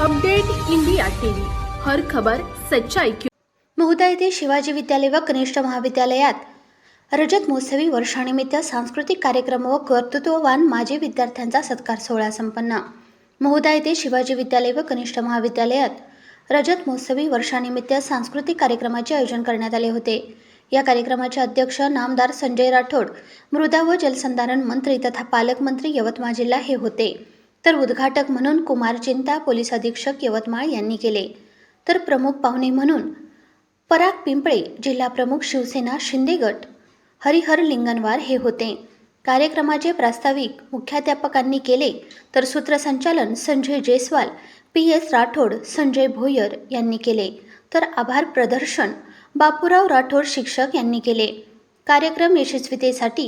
Update India TV. हर खबर सच्चाई की महुदा येथे शिवाजी विद्यालय व कनिष्ठ महाविद्यालयात रजत महोत्सवी वर्षानिमित्त सांस्कृतिक कार्यक्रम व कर्तृत्ववान माजी विद्यार्थ्यांचा सत्कार सोहळा संपन्न. महुदा येथे शिवाजी विद्यालय व कनिष्ठ महाविद्यालयात रजत महोत्सवी वर्षानिमित्त सांस्कृतिक कार्यक्रमाचे आयोजन करण्यात आले होते. या कार्यक्रमाचे अध्यक्ष नामदार संजय राठोड मृदा व जलसंधारण मंत्री तथा पालकमंत्री यवतमाळ जिल्हा हे होते. तर उद्घाटक म्हणून कुमार चिंता पोलीस अधीक्षक यवतमाळ यांनी केले. तर प्रमुख पाहुणे म्हणून पराग पिंपळे जिल्हा प्रमुख शिवसेना शिंदे गट. हरिहर लिंगनवार हे होते. कार्यक्रमाचे प्रास्ताविक मुख्याध्यापकांनी केले तर सूत्रसंचालन संजय जयस्वाल पी एस राठोड संजय भोयर यांनी केले. तर आभार प्रदर्शन बापूराव राठोड शिक्षक यांनी केले. कार्यक्रम यशस्वीतेसाठी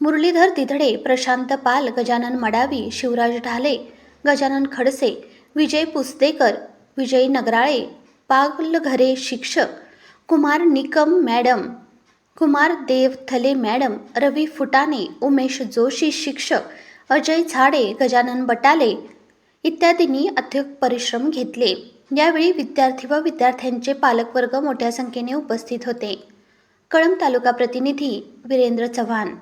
मुरलीधर दिधडे प्रशांत पाल गजानन मडावी शिवराज ढाले गजानन खडसे विजय पुस्तेकर विजय नगराळे पागलघरे शिक्षक कुमार निकम मॅडम कुमार देव थले मॅडम रवी फुटाणे उमेश जोशी शिक्षक अजय झाडे गजानन बटाले इत्यादींनी अथक परिश्रम घेतले. यावेळी विद्यार्थी व विद्यार्थ्यांचे पालकवर्ग मोठ्या संख्येने उपस्थित होते. कळंब तालुका प्रतिनिधी वीरेंद्र चव्हाण.